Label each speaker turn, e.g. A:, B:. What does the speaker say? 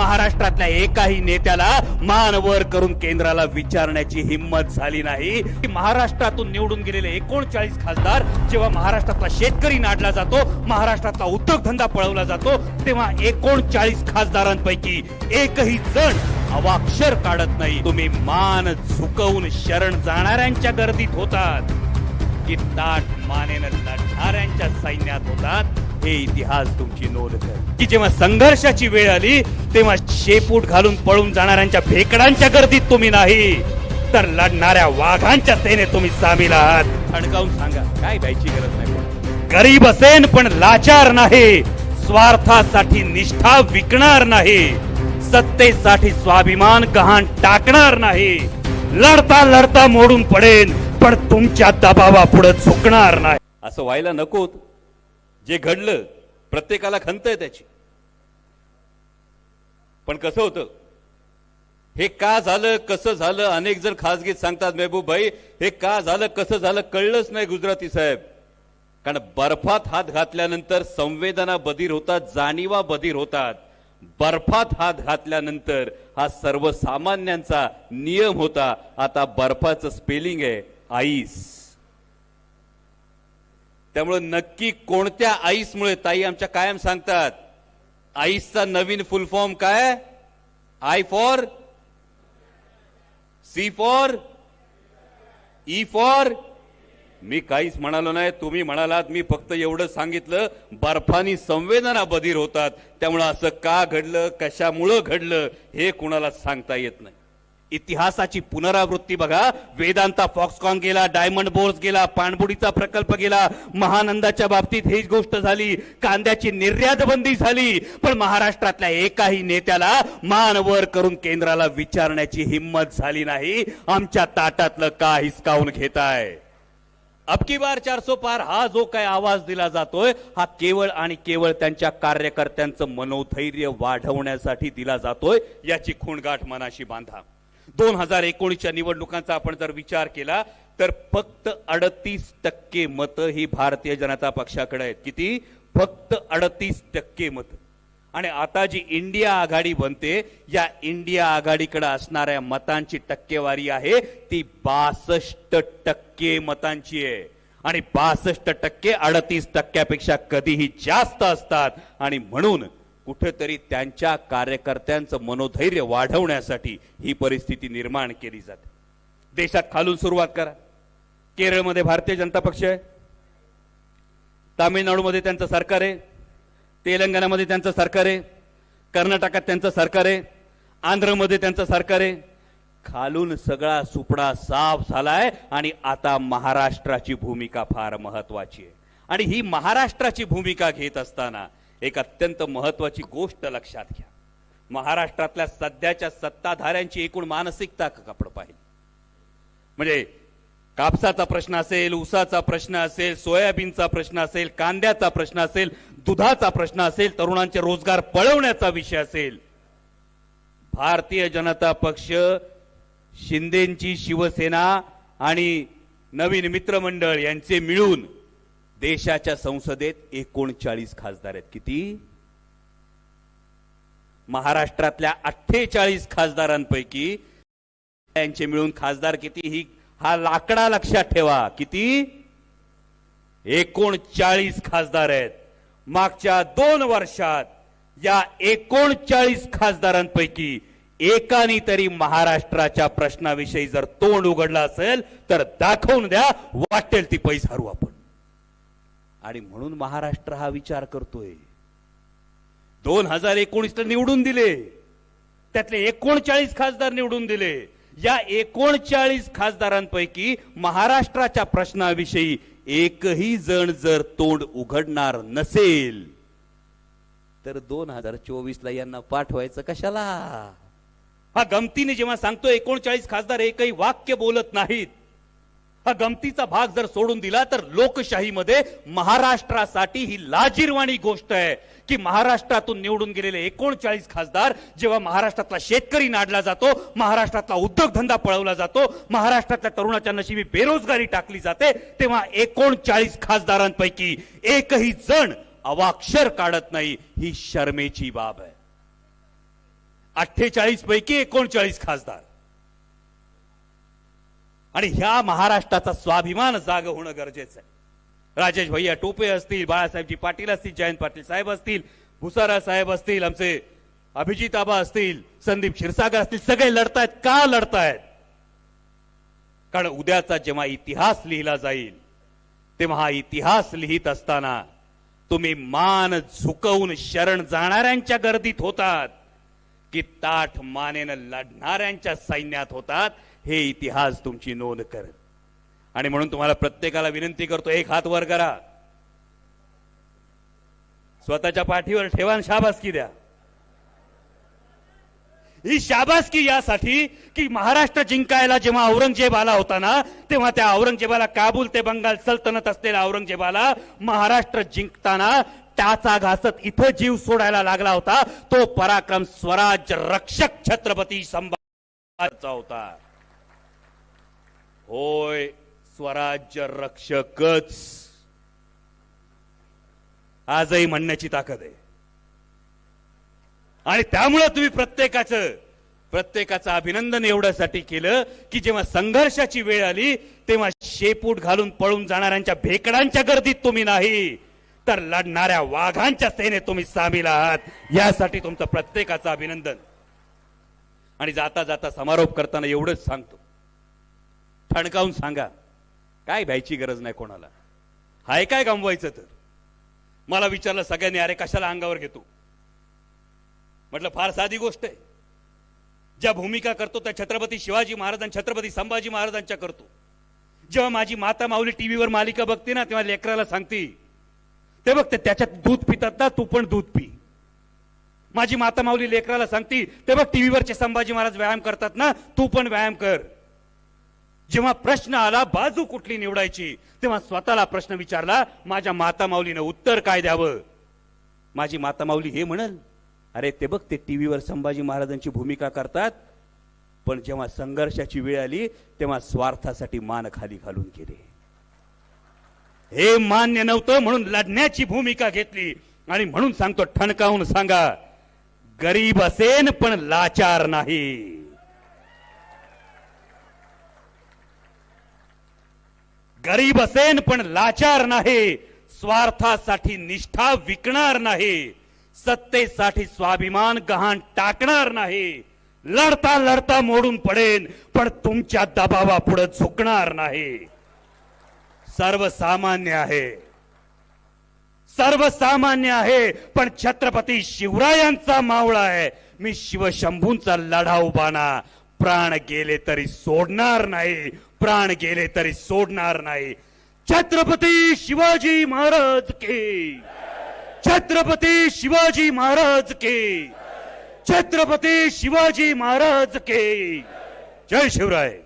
A: महाराष्ट्रातल्या एकाही नेत्याला मान वर करून केंद्राला विचारण्याची हिंमत झाली नाही. महाराष्ट्रातून निवडून गेलेले एकोणचाळीस खासदार जेव्हा महाराष्ट्रातला शेतकरी नाडला जातो महाराष्ट्रातला उद्योगधंदा पळवला जातो तेव्हा एकोणचाळीस खासदारांपैकी एकही जण अवाक्षर काढत नाही. तुम्ही मान झुकवून शरण जाणाऱ्यांच्या गर्दीत होतात. की ताट मानेनं लढणाऱ्यांच्या सैन्यात होतात. हे इतिहास तुमची नोंद कर की जेव्हा संघर्षाची वेळ आली तेव्हा शेपूट घालून पळून जाणाऱ्यांच्या भेकडांच्या गर्दीत तुम्ही नाही तर लढणाऱ्या वाघांच्या सेनेत तुम्ही सामील आहात. ठणकावून सांगा काय द्यायची गरज नाही गरीब असेन पण लाचार नाही स्वार्थासाठी निष्ठा विकणार नाही सत्तेसाठी स्वाभिमान गहाण टाकणार नाही. लढता लढता मोडून पडेन पण तुमच्या दबावा पुढे झुकणार नाही. असं व्हायला नकोत. जे घडलं प्रत्येकाला खंत आहे त्याची. पण कसं होतं? हे का झालं कसं झालं? अनेक जण खासगीत सांगतात मेहबूब भाई हे का झालं कसं झालं कळलंच नाही गुजराती साहेब. कारण बर्फात हात घातल्यानंतर संवेदना बधीर होतात जाणीवा बधीर होतात. बर्फात हात घातल्यानंतर हा सर्वसामान्यांचा नियम होता. आता बर्फाचं स्पेलिंग आहे आईस. त्यामुळं नक्की कोणत्या आईसमुळे ताई आमच्या कायम सांगतात आईसचा नवीन फुल फॉर्म काय? I for C for E for मी काहीच म्हणालो नाही तुम्ही म्हणालात मी फक्त एवढं सांगितलं बर्फानी संवेदना बधीर होतात. त्यामुळं असं का घडलं कशामुळं घडलं हे कुणाला सांगता येत नाही. इतिहासाची पुनरावृत्ती बघा. वेदांता फॉक्सकॉन गेला डायमंड बोर्स गेला पाणबुडीचा प्रकल्प गेला. महानंदाच्या बाबतीत हीच गोष्ट झाली. कांद्याची निर्यात बंदी झाली. पण महाराष्ट्रातल्या एकाही नेत्याला मान वर करून केंद्राला विचारण्याची हिंमत झाली नाही. आमच्या ताटातलं का हिसकावून घेताय? अबकी बार चारसो पार हा जो काय आवाज दिला जातोय हा केवळ आणि केवळ त्यांच्या कार्यकर्त्यांचं मनोधैर्य वाढवण्यासाठी दिला जातोय. याची खूणगाठ मनाशी बांधा. दोन हजार एकोणीसच्या निवडणुकांचा आपण जर विचार केला तर फक्त अडतीस टक्के मतं ही भारतीय जनता पक्षाकडे आहेत. किती? फक्त अडतीस टक्के मतं. आणि आता जी इंडिया आघाडी बनते या इंडिया आघाडीकडे असणाऱ्या मतांची टक्केवारी आहे ती बासष्ट टक्के मतांची आहे. आणि बासष्ट टक्के अडतीस टक्क्यापेक्षा कधीही जास्त असतात. आणि म्हणून कुठेतरी त्यांच्या कार्यकर्त्यांचं मनोधैर्य वाढवण्यासाठी ही परिस्थिती निर्माण केली जाते. देशात खालून सुरुवात करा. केरळमध्ये भारतीय जनता पक्ष आहे. तामिळनाडूमध्ये त्यांचं सरकार आहे. तेलंगणामध्ये त्यांचं सरकार आहे. कर्नाटकात त्यांचं सरकार आहे. आंध्रमध्ये त्यांचं सरकार आहे. खालून सगळा सुपडा साफ झालाय आणि आता महाराष्ट्राची भूमिका फार महत्वाची आहे. आणि ही महाराष्ट्राची भूमिका घेत असताना एक अत्यंत महत्वाची गोष्ट लक्षात घ्या. महाराष्ट्रातल्या सध्याच्या सत्ताधाऱ्यांची एकूण मानसिकता कपड पाहिली. म्हणजे कापसाचा प्रश्न असेल ऊसाचा प्रश्न असेल सोयाबीनचा प्रश्न असेल कांद्याचा प्रश्न असेल दुधाचा प्रश्न असेल तरुणांचे रोजगार पळवण्याचा विषय असेल. भारतीय जनता पक्ष शिंदेची शिवसेना आणि नवीन मित्रमंडळ यांचे मिळून देशाच्या संसदेत एकोणचाळीस खासदार आहेत. किती? महाराष्ट्रातल्या अठ्ठेचाळीस खासदारांपैकी यांचे मिळून खासदार किती? ही हा लाकडा लक्षात ठेवा. किती? एकोणचाळीस खासदार आहेत. मागच्या दोन वर्षात या एकोणचाळीस खासदारांपैकी एकानी तरी महाराष्ट्राच्या प्रश्नाविषयी जर तोंड उघडलं असेल तर दाखवून द्या वाटेल ती पैसा हरू आपण. आणि म्हणून महाराष्ट्र हा विचार करतोय. दोन हजार एकोणीसला निवडून दिले. त्यातले एकोणचाळीस खासदार निवडून दिले. या एकोणचाळीस खासदारांपैकी महाराष्ट्राच्या प्रश्नाविषयी एकही जण जर तोंड उघडणार नसेल तर दोन हजार चोवीस ला यांना पाठवायचं कशाला? हा गमतीने जेव्हा सांगतो एकोणचाळीस खासदार एकही वाक्य बोलत नाहीत. हा गमतीचा भाग जर सोडून दिला तर लोकशाहीमध्ये महाराष्ट्रासाठी ही लाजीरवाणी गोष्ट आहे की महाराष्ट्रातून निवडून गेलेले एकोणचाळीस खासदार जेव्हा महाराष्ट्रातला शेतकरी नाडला जातो महाराष्ट्रातला उद्योगधंदा पळवला जातो महाराष्ट्रातल्या तरुणाच्या नशिबी बेरोजगारी टाकली जाते तेव्हा एकोणचाळीस खासदारांपैकी एकही जण अवाक्षर काढत नाही. ही शर्मेची बाब आहे. अठ्ठेचाळीस पैकी एकोणचाळीस खासदार. आणि ह्या महाराष्ट्राचा स्वाभिमान जाग होणं गरजेचं आहे. राजेश भैया टोपे असतील बाळासाहेबजी पाटील असतील जयंत पाटील साहेब असतील भुसारा साहेब असतील आमचे अभिजित आबा असतील संदीप क्षीरसागर असतील सगळे लढतायत. का लढतायत? कारण उद्याचा जेव्हा इतिहास लिहिला जाईल तेव्हा हा इतिहास लिहित असताना तुम्ही मान झुकवून शरण जाणाऱ्यांच्या गर्दीत होतात की ताठ मानेनं लढणाऱ्यांच्या सैन्यात होतात हे इतिहास तुमची नोंद करत. आणि म्हणून तुम्हाला प्रत्येकाला विनंती करतो एक हात वर करा. स्वतःच्या पाठीवर ठेवा शाबासकी द्या. ही शाबासकी यासाठी की महाराष्ट्र जिंकायला जेव्हा औरंगजेब आला होता ना तेव्हा त्या औरंगजेबाला काबूल ते बंगाल सल्तनत असलेल्या औरंगजेबाला महाराष्ट्र जिंकताना टाचा घासत इथं जीव सोडायला लागला होता तो पराक्रम स्वराज्य रक्षक छत्रपती संभाजीचा होता. होय स्वराज्य रक्षकच. आजही म्हणण्याची ताकद आहे. आणि त्यामुळं तुम्ही प्रत्येकाचं प्रत्येकाचं अभिनंदन एवढ्यासाठी केलं की जेव्हा संघर्षाची वेळ आली तेव्हा शेपूट घालून पळून जाणाऱ्यांच्या भेकडांच्या गर्दीत तुम्ही नाही तर लढणाऱ्या वाघांच्या सेनेत तुम्ही सामील आहात. यासाठी तुमचं प्रत्येकाचं अभिनंदन. आणि जाता जाता समारोप करताना एवढंच सांगतो. ठणकावून सांगा. काय भ्यायची गरज नाही कोणाला? हाय काय गमवायचं तर? मला विचारलं सगळ्यांनी अरे कशाला अंगावर घेतो? म्हटलं फार साधी गोष्ट आहे. ज्या भूमिका करतो त्या छत्रपती शिवाजी महाराज आणि छत्रपती संभाजी महाराजांच्या करतो. जेव्हा माझी माता माऊली टीव्हीवर मालिका बघते ना तेव्हा लेकराला सांगते ते बघ ते त्याच्यात दूध पितात ना तू पण दूध पी. माझी माता माऊली लेकराला सांगते ते बघ टीव्हीवरचे संभाजी महाराज व्यायाम करतात ना तू पण व्यायाम कर. जेव्हा प्रश्न आला बाजू कुठली निवडायची तेव्हा स्वतःला प्रश्न विचारला माझ्या मातामाऊलीनं उत्तर काय द्यावं? माझी माता माऊली हे म्हणल अरे ते बघ ते टीव्हीवर संभाजी महाराजांची भूमिका करतात पण जेव्हा संघर्षाची वेळ आली तेव्हा स्वार्थासाठी मान खाली घालून गेले. हे मान्य नव्हतं म्हणून लढण्याची भूमिका घेतली. आणि म्हणून सांगतो ठणकावून सांगा गरीब असेन पण लाचार नाही. गरीब असेन पण लाचार नाही स्वार्थासाठी निष्ठा विकणार नाही सत्तेसाठी स्वाभिमान गहाण टाकणार नाही लढता लढता मोडून पडेन पण तुमच्या दबावा पुढे झुकणार नाही. सर्वसामान्य आहे. सर्वसामान्य आहे पण छत्रपती शिवरायांचा मावळा आहे. मी शिवशंभूंचा लढा बाणा प्राण गेले तरी सोडणार नाही प्राण गेले तरी सोडणार नाही. छत्रपती शिवाजी महाराज की. छत्रपती शिवाजी महाराज की. छत्रपती शिवाजी महाराज की. जय शिवराय.